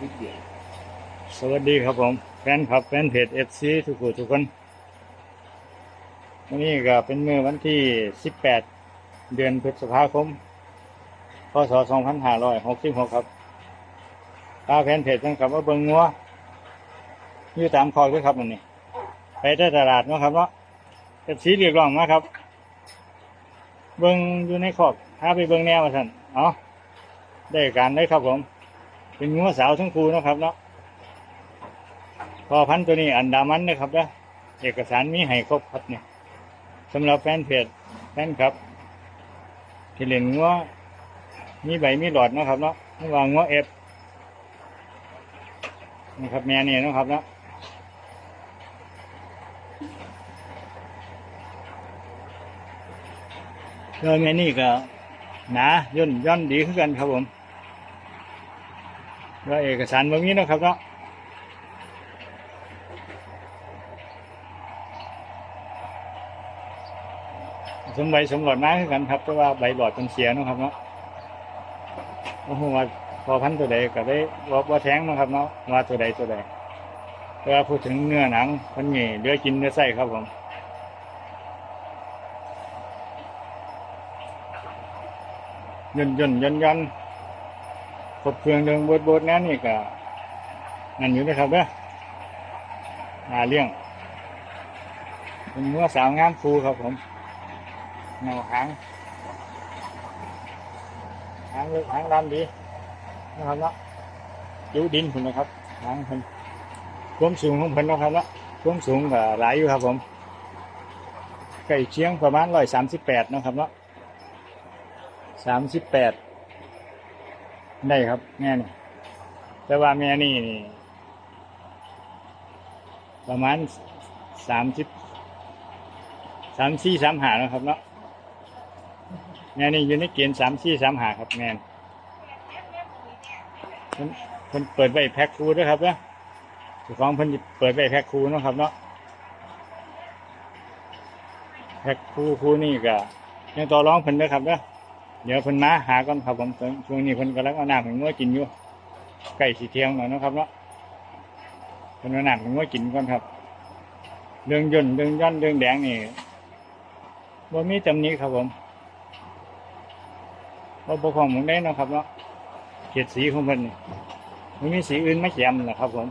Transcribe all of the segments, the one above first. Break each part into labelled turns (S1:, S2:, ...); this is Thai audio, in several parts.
S1: สิบเดือน
S2: สวัสดีครับผมแฟนคลับแฟนเพจเอฟซีทุกคนทุกคนวันนี้ก็เป็นเมื่อวันที่ 18 เดือนพฤษภาคมพศ2566 ครับ ตาแฟนเพจแฟนคลับว่าเบิงงัวอยู่ตามคอกด้วยครับมันนี่ไปได้ตลาดเนาะครับเนาะเอฟซีเรียกร้องมาครับ เบิงอยู่ในคอกพาไปเบิงแนวมาสั่นเอาได้การได้ครับผม เป็นงัวสาวทั้งคู่นะครับเนาะพอพันตัวนี้อันดามันนะครับนะเอกสารมีให้ครบครับเนี่ยสำหรับแฟนเพจแฟนครับที่เล่นงัวมีใบมีหลอดนะครับเนาะไม่ว่างัวเอฟนี่ครับแม่เนี่เนะครับเนาะแล้วแม่นี่ก็หนาย่นย่อนดีขึ้นกันครับผม แล้วเอกสารแบบนี้นะครับเนาะสมใบสมหลอดมาคือกันครับแต่ว่าใบหลอดมันเสียนะครับเนาะโอ้โหว่าพอพันตัวใดก็ได้ว่าว่าแท้งนะครับเนาะว่าตัวใดตัวใดแต่ว่าพูดถึงเนื้อหนังมันนี่เหลือกินเนื้อไส้ครับผมย่นย่นย่นย่น ครบเครื่องเดิงบดบดนั้นนี่ก็นั่นอยู่นะครับเด้อมาเลี้ยงเป็นเมื่อสาวงามครูครับผมเงาหางหางเลึกหางดำดีนะครับเนาะยูดินคุณนะครับหางคุณความสูงของเพิ่นะครับเนาะความสูงก็หลายอยู่ครับผมใกล้เชียงประมาณร้อยสามสิบแปดนะครับเนาะสามสิบแปด ได้ครับ แม่นี่แต่ว่าแม่นี่นี่ประมาณสามสิบสามสี่สามหานะครับเนาะแม่นี่อยู่ในเกณฑ์สามสี่สามหาครับแม่นเพิ่นเพิ่นเปิดไว้แพ็คคูด้วยครับเนาะเจ้าของเพิ่นเปิดไว้แพ็คคูเนาะครับเนาะแพ็คคูครูนี่ก็ยังต่อรองเพิ่นด้อครับเนาะ เดี๋ยวเพิ่นมาหาก่อนครับผมช่วงนี้เพิ่นกำลังเอาหน้ำให้งัวกินอยู่ใกล้สีเที่ยงแล้วเนะครับเนาะเพิ่นเอาน้ำให้งัวกินก่อนครับ เรื่องย่นเรื่องย่อนเรื่องแดงนี่บ่มีตำหนิครับผมว่าบกของผมได้นะครับเนาะเขียดสีของมันนี่มันมีสีอื่นไม่เขียมนะครับผม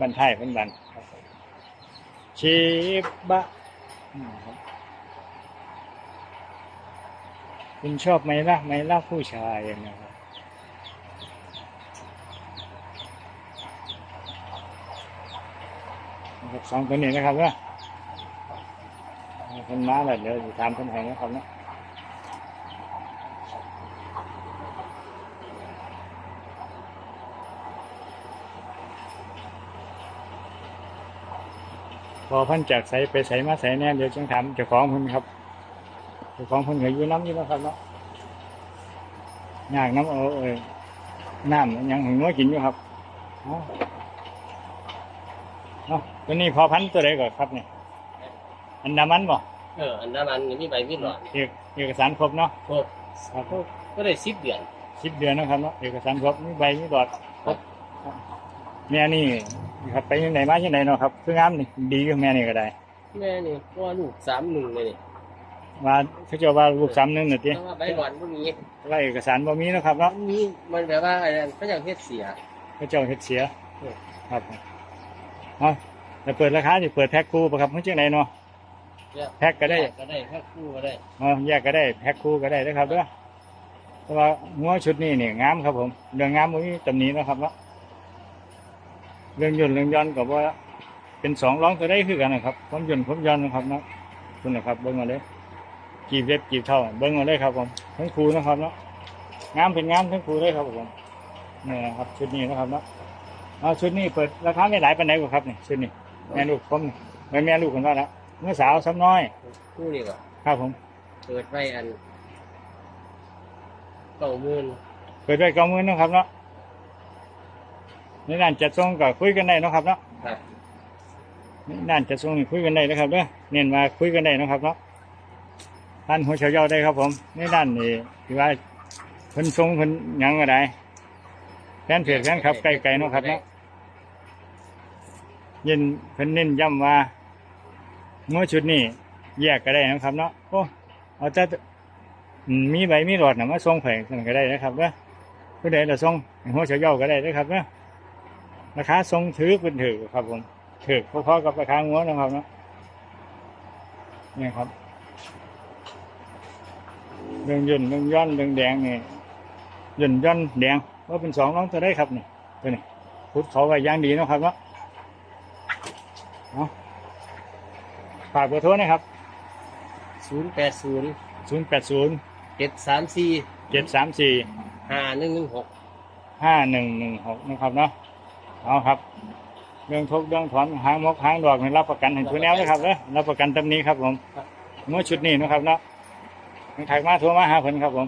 S2: บันไทยเป็นบันชิบะอืม คุณชอบไหมล่ะไหมล่ะผู้ชายนะครับนะครับสองตัวนี้นะครับว่าคนมาแล้วเดี๋ยวจะทำคนไทยนะครับเนาะพอพันจากใสไปใสมาใสแน่เดี๋ยวจังถามเจ้าของเพิ่นครับ เจ้าของเพิ่นเหอยู่น้ำอยู่นะครับเนาะยากน้ำเอาเอ้ยน้ำยังหึงว่ากินอยู่ครับเอาเอาตัวนี้พอพันธุ์ตัวใดก่อนครับเนี่ยอันดามันบ่
S1: เอออันนั้นมันมีใบมีหลอด
S2: เอกเอกสารครบเนาะ
S1: ครบ
S2: ครับ
S1: ก็ได้สิบเดือน
S2: สิบเดือนนะครับเนาะเอกสารครบมีใบมีบอดครบแม่นี่ครับไปยังไหนมาที่ไหนเนาะครับคืองามนี่ดีกับแม่นี่ก็ได้
S1: แม่นี่ว่าลูกสามหนึ่งเลยนี่
S2: ว่าเขาเจะว่าลูกสามหนึงน่ะติ
S1: แต่ว่าใบหลอดพวกนี้
S2: ว่าเอกสารบ่มีเนาะครับเนาะ
S1: มันมีมันแบบว่าอะไรเขาอยากเฮ็ดเสีย
S2: เขาเจ้าเฮ็ดเสีย
S1: เออ
S2: ครับเอาแล้วเปิดราคาสิเปิดแพ็คคู่ป่ะครับเพิ่นจังไดเนาะ
S1: เนี่ย
S2: แพ็คก็ได้
S1: ก็ได้แค่คู่ก็ได้
S2: อ๋อแยกก็ได้แพ็คคู่ก็ได้นะครับเด้อเพราะว่างัวชุดนี้นี่งามครับผมเรื่องงามบ่มีตำหนิเนาะครับเนาะเรื่องยนต์เรื่องย้อนก็บ่เป็นสองร้องตัวได้คือกันนะครับผมยนต์ผมย้อนนะครับเนาะคุณนะครับเบิ่งเอาเลย กีบเล็บกีบเท่าเบิ่งเอาเลยครับผมทั้งครูนะครับเนาะงามเป็นงามทั้งครูเลยครับผมนี่นะครับชุดนี้นะครับเนาะเอาชุดนี้เปิดราคาไม่หลายปานใดกว่าครับนี่ชุดนี้แม่ลูกผมนี่แม่แม่ลูกคนว่าละเมื่อสาวซ้ำน้อย
S1: คู่นี่ก็
S2: ครับผม
S1: เปิดไว้อันเก้าหมื่น
S2: เปิดไว้เก้าหมื่นเนาะครับเนาะในด้านจัดส่งก็คุยกันได้เนาะครับเนาะ
S1: ครับ
S2: ในด้านจัดส่งนี่คุยกันได้นะครับเด้อเน้นมาคุยกันได้เนาะครับเนาะ ท่านหัวเฉาเยาได้ครับผมในด้านนี่ที่ว่าเพิ่นทรงเพิ่นหยังก็ได้แฟนเพจแฟนครับไกลๆเนาะครับเนาะยินเพิ่นเน้นย้ำว่าเมื่อชุดนี้แยกก็ได้นะครับเนาะโอ้เอาแต่อืมมีใบมีหลอดนะมาส่งแผงสั่นก็ได้นะครับเนาะผู้ใดจะส่งให้หัวเฉาเย่าก็ได้นะครับเนาะราคาส่งถือเป็นถือครับผมถือพอๆกับราคางัวนะครับเนาะนี่ครับ เรื่องย่นเรื่องย้อนเรื่องแดงนี่ย่นย้อนแดงว่าเป็นสองน้องตัวได้ครับนี่ตัวนี้พุดเขาไว้อย่างดีเนาะครับเนาะเอาฝากเบอร์โทรนะครับ
S1: ศูนย์แปดศูนย์
S2: ศูนย์แปดศูนย์
S1: เจ็ดสามสี่
S2: เจ็ดสามสี่
S1: ห้าหนึ่งหนึ่งหก
S2: ห้าหนึ่งหนึ่งหกนะครับเนาะเอาครับ เรื่องทุกข์เรื่องถอนหางมกหางดอกนี่รับประกันให้ทุกแนวนะครับเนาะรับประกันตำนี้ครับผมเมื่อชุดนี้นะครับเนาะ มันถักมาโทัวมาหาเพิ่นครับผม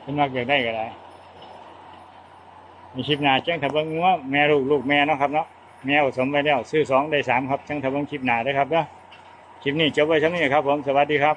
S2: เพิ่นมาเกิดได้ก็ได้มีคลิปหนาจ้งทะเบิงว่าแม่ลูกลูกแม่เนาะครับเนาะแมวสมไปแล้วซื้อสองได้สามครับจ้งทะเบิงคลิปหนาได้ครับเนาะคลิปนี้จบไว้ช่นี้ครับผมสวัสดีครับ